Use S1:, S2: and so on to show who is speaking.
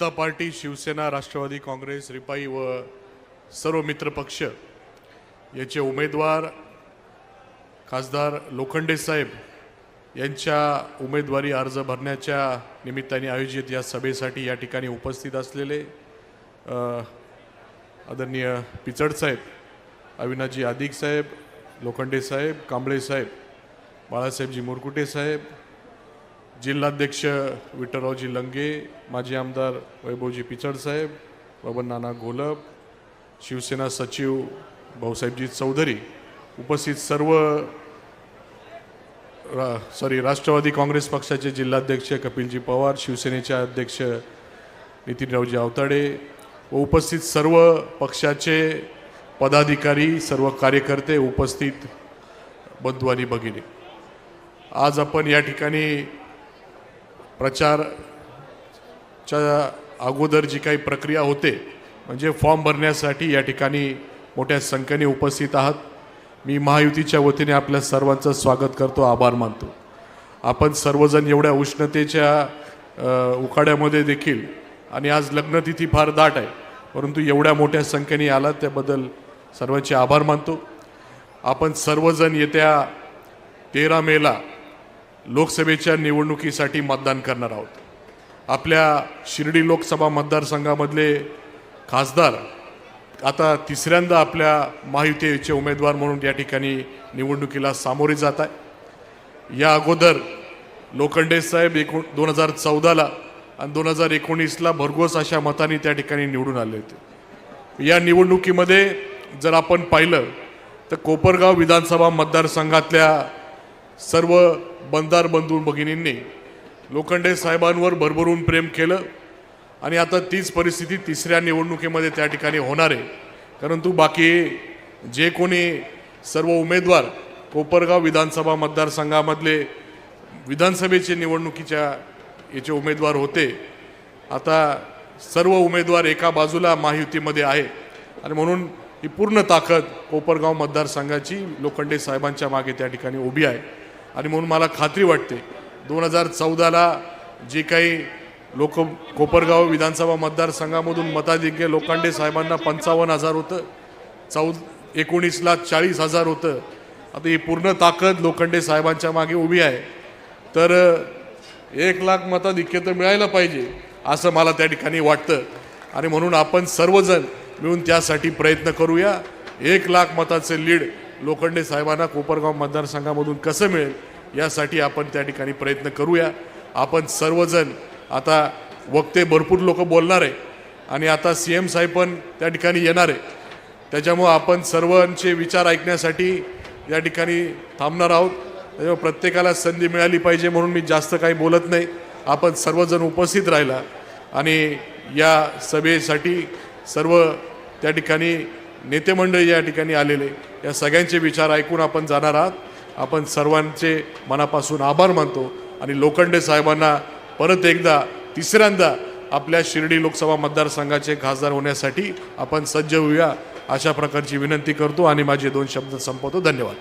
S1: जनता party Shivsena Rashtrawadi Congress RPI व सर्व मित्रपक्ष याचे उमेदवार खासदार लोखंडे साहेब यांच्या उमेदवारी अर्ज भरण्याच्या निमित्ताने आयोजित या सभेसाठी या ठिकाणी उपस्थित असलेले आदरणीय पिचड साहेब अविनाजी अधिक साहेब लोखंडे साहेब कांबळे साहेब बाळासाहेबजी मुरकुटे साहेब जिल्हाध्यक्ष विठ्ठलरावजी लंगे माजी आमदार वैभवजी पिचडसाहेब बाबन नाना घोलप शिवसेना सचिव भाऊसाहेबजी चौधरी उपस्थित सर्व रा सॉरी राष्ट्रवादी काँग्रेस पक्षाचे जिल्हाध्यक्ष कपिलजी पवार शिवसेनेचे अध्यक्ष नितीनरावजी आवताडे व उपस्थित सर्व पक्षाचे पदाधिकारी सर्व कार्यकर्ते उपस्थित बंधू आणि भगिनी. आज आपण या ठिकाणी प्रचारच्या अगोदर जी काही प्रक्रिया होते म्हणजे फॉर्म भरण्यासाठी या ठिकाणी मोठ्या संख्येने उपस्थित आहात. मी महायुतीच्या वतीने आपल्या सर्वांचं स्वागत करतो आभार मानतो. आपण सर्वजण एवढ्या उष्णतेच्या उकाड्यामध्ये देखील आणि आज लग्नतिथी फार दाट आहे परंतु एवढ्या मोठ्या संख्येने आलात त्याबद्दल सर्वांचे आभार मानतो. आपण सर्वजण येत्या तेरा मेला लोकसभेच्या निवडणुकीसाठी मतदान करणार आहोत. आपल्या शिर्डी लोकसभा मतदारसंघामधले खासदार आता तिसऱ्यांदा आपल्या महायुतीचे उमेदवार म्हणून या ठिकाणी निवडणुकीला सामोरे जात आहे. या अगोदर लोखंडे साहेब एकूण दोन हजार चौदाला आणि दोन हजार एकोणीसला भरघोस अशा मताने त्या ठिकाणी निवडून आले होते. या निवडणुकीमध्ये जर आपण पाहिलं तर कोपरगाव विधानसभा मतदारसंघातल्या सर्व बंदार बंधू भगिनींनी लोखंडे साहेबांवर भरभरून प्रेम केलं आणि आता तीच परिस्थिती तिसऱ्या निवडणुकीमध्ये त्या ठिकाणी होणार आहे. परंतु बाकी जे कोणी सर्व उमेदवार कोपरगाव विधानसभा मतदारसंघामधले विधानसभेचे निवडणुकीच्या याचे उमेदवार होते आता सर्व उमेदवार एका बाजूला महायुतीमध्ये आहे. आणि म्हणून ही पूर्ण ताकद कोपरगाव मतदारसंघाची लोखंडे साहेबांच्या मागे त्या ठिकाणी उभी आहे. आणि म्हणून मला खात्री वाटते दोन हजार चौदाला जे काही लोक कोपरगाव विधानसभा मतदारसंघामधून मताधिक्य लोखंडे साहेबांना पंचावन्न हजार होतं चौ एकोणीसला चाळीस हजार होतं. आता ही पूर्ण ताकद लोखंडे साहेबांच्या मागे उभी आहे. तर एक लाख मताधिक्य तर मिळायला पाहिजे असं मला त्या ठिकाणी वाटतं. आणि म्हणून आपण सर्वजण मिळून त्यासाठी प्रयत्न करूया. एक लाख मताचे लीड लोखंडे साहेबांना कोपरगाव मतदारसंघामधून कसं मिळेल यासाठी आपण त्या ठिकाणी प्रयत्न करूया. आपण सर्वजण आता वक्ते भरपूर लोक बोलणार आहे आणि आता सी एम साहेब पण त्या ठिकाणी येणार आहे. त्याच्यामुळं आपण सर्वांचे विचार ऐकण्यासाठी या ठिकाणी थांबणार आहोत. त्याच्यामुळे प्रत्येकाला संधी मिळाली पाहिजे म्हणून मी जास्त काही बोलत नाही. आपण सर्वजण उपस्थित राहिला आणि या सभेसाठी सर्व त्या ठिकाणी नेते मंडळी या ठिकाणी आलेले. या सगळ्यांचे विचार ऐकून आपण जाणार आहात. आपण सर्वांचे मनापासून आभार मानतो आणि लोखंडे साहेबांना परत एकदा तिसऱ्यांदा आपल्या शिर्डी लोकसभा मतदारसंघाचे खासदार होण्यासाठी आपण सज्ज होऊया अशा प्रकारची विनंती करतो आणि माझे दोन शब्द संपवतो. धन्यवाद.